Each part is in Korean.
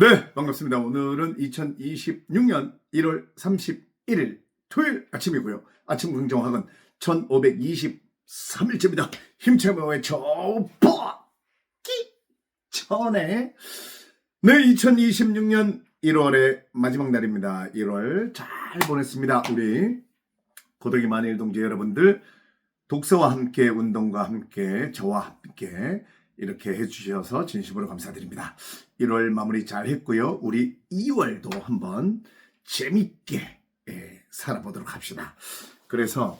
네, 반갑습니다. 오늘은 2026년 1월 31일 토요일 아침이고요. 아침 긍정학은 1523일째입니다. 힘차게 외쳐 뻗기 전에 네, 2026년 1월의 마지막 날입니다. 1월 잘 보냈습니다. 우리 고독이 많은 일동지 여러분들 독서와 함께 운동과 함께 저와 함께 이렇게 해주셔서 진심으로 감사드립니다. 1월 마무리 잘 했고요. 우리 2월도 한번 재밌게 예, 살아보도록 합시다. 그래서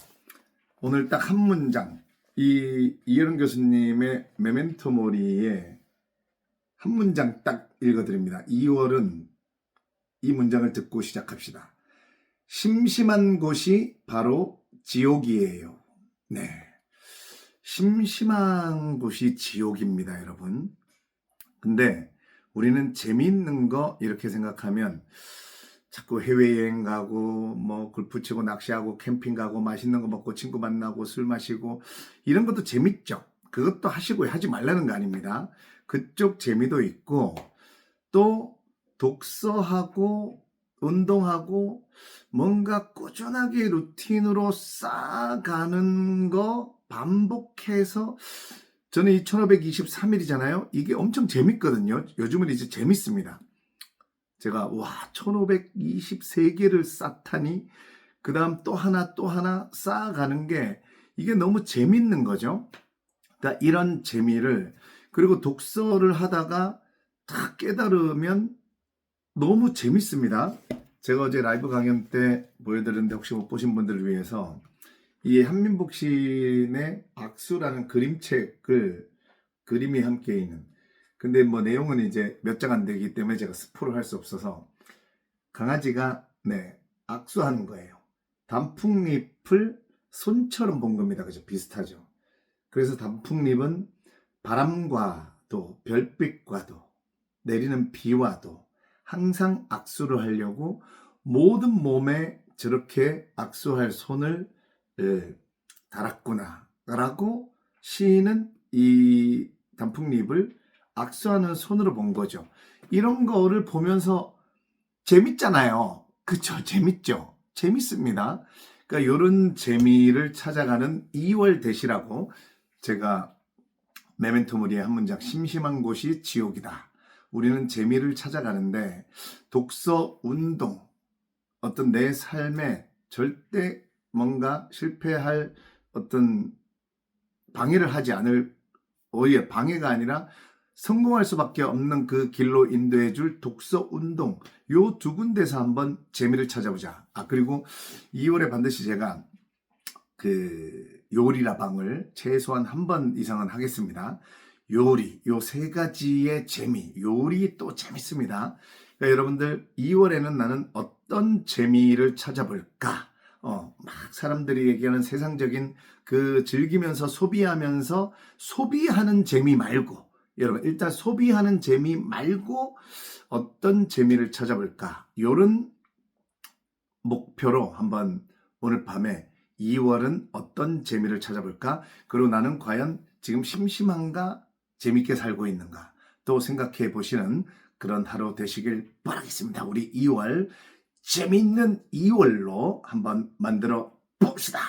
오늘 딱 한 문장 이 이혜령 교수님의 메멘토 모리에 한 문장 딱 읽어드립니다. 2월은 이 문장을 듣고 시작합시다. 심심한 곳이 바로 지옥이에요. 네. 심심한 곳이 지옥입니다, 여러분. 근데 우리는 재미있는 거 이렇게 생각하면 자꾸 해외여행 가고 뭐 골프 치고 낚시하고 캠핑 가고 맛있는 거 먹고 친구 만나고 술 마시고 이런 것도 재밌죠. 그것도 하시고 하지 말라는 거 아닙니다. 그쪽 재미도 있고 또 독서하고 운동하고 뭔가 꾸준하게 루틴으로 쌓아가는 거 반복해서 저는 2523일이잖아요. 이게 엄청 재밌거든요. 요즘은 이제 재밌습니다. 제가 와 1523개를 쌓다니 그 다음 또 하나 또 하나 쌓아가는 게 이게 너무 재밌는 거죠. 그러니까 이런 재미를 그리고 독서를 하다가 딱 깨달으면 너무 재밌습니다. 제가 어제 라이브 강연 때 보여드렸는데 혹시 못 보신 분들을 위해서 이 한민복 시인의 악수라는 그림책을 그림이 함께 있는 근데 뭐 내용은 이제 몇 장 안 되기 때문에 제가 스포를 할 수 없어서 강아지가 네 악수하는 거예요. 단풍잎을 손처럼 본 겁니다. 그죠? 비슷하죠. 그래서 단풍잎은 바람과도 별빛과도 내리는 비와도 항상 악수를 하려고 모든 몸에 저렇게 악수할 손을 예, 달았구나라고 시인은 이 단풍잎을 악수하는 손으로 본 거죠. 이런 거를 보면서 재밌잖아요. 그쵸? 재밌죠? 재밌습니다. 그러니까 이런 재미를 찾아가는 2월 대시라고 제가 메멘토 무리의 한 문장 심심한 곳이 지옥이다. 우리는 재미를 찾아가는데 독서, 운동, 어떤 내 삶에 절대 뭔가 실패할 어떤 방해를 하지 않을 오히려 방해가 아니라 성공할 수밖에 없는 그 길로 인도해 줄 독서 운동 요 두 군데서 한번 재미를 찾아보자. 아 그리고 2월에 반드시 제가 그 요리라 방을 최소한 한 번 이상은 하겠습니다. 요리 요 세 가지의 재미 요리 또 재밌습니다. 그러니까 여러분들 2월에는 나는 어떤 재미를 찾아볼까? 어, 막 사람들이 얘기하는 세상적인 그 즐기면서 소비하면서 소비하는 재미 말고 여러분 일단 소비하는 재미 말고 어떤 재미를 찾아볼까? 요런 목표로 한번 오늘 밤에 2월은 어떤 재미를 찾아볼까? 그리고 나는 과연 지금 심심한가? 재밌게 살고 있는가? 또 생각해 보시는 그런 하루 되시길 바라겠습니다. 우리 2월 재밌는 2월로 한번 만들어 봅시다.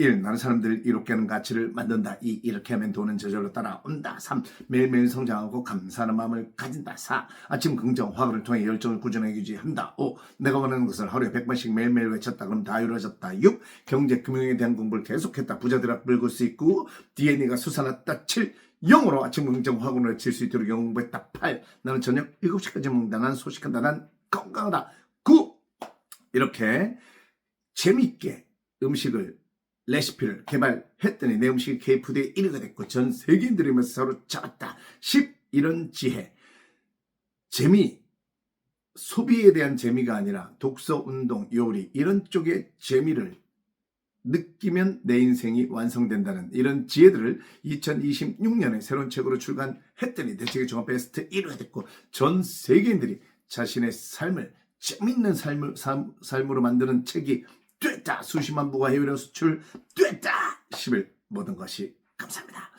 1. 나는 사람들 이롭게 하는 가치를 만든다. 2. 이렇게 하면 돈은 저절로 따라온다. 3. 매일매일 성장하고 감사하는 마음을 가진다. 4. 아침 긍정 화합을 통해 열정을 꾸준하게 유지한다. 5. 내가 원하는 것을 하루에 100번씩 매일매일 외쳤다. 그럼 다 이루어졌다. 6. 경제 금융에 대한 공부를 계속했다. 부자들 앞 늙을 수 있고 DNA가 수산났다. 7. 0으로 아침 긍정 화군을 칠 수 있도록 공부했다. 8. 나는 저녁 7시까지 먹는다. 난 소식한다. 난 건강하다. 9. 이렇게 재밌게 음식을 레시피를 개발했더니 내 음식이 K푸드의 1위가 됐고 전 세계인들이 서로 잡았다. 10. 이런 지혜. 재미. 소비에 대한 재미가 아니라 독서, 운동, 요리 이런 쪽의 재미를 느끼면 내 인생이 완성된다는 이런 지혜들을 2026년에 새로운 책으로 출간했더니 내 책의 종합 베스트 1위가 됐고 전 세계인들이 자신의 삶을 재밌는 삶을, 삶, 삶으로 만드는 책이 됐다. 수십만 부가 해외로 수출 됐다. 10일 모든 것이 감사합니다.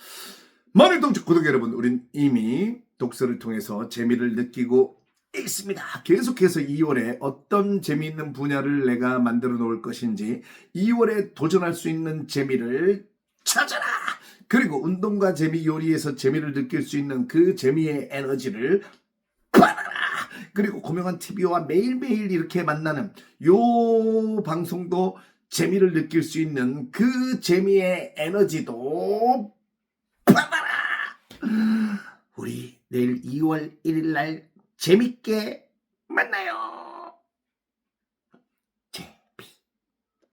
동쪽 구독 여러분, 우린 이미 독서를 통해서 재미를 느끼고 있습니다. 계속해서 2월에 어떤 재미있는 분야를 내가 만들어 놓을 것인지 2월에 도전할 수 있는 재미를 찾아라. 그리고 운동과 재미 요리에서 재미를 느낄 수 있는 그 재미의 에너지를 받아라. 그리고 고명한 TV와 매일매일 이렇게 만나는 요 방송도 재미를 느낄 수 있는 그 재미의 에너지도 받아라. 우리 내일 2월 1일 날 재밌게 만나요.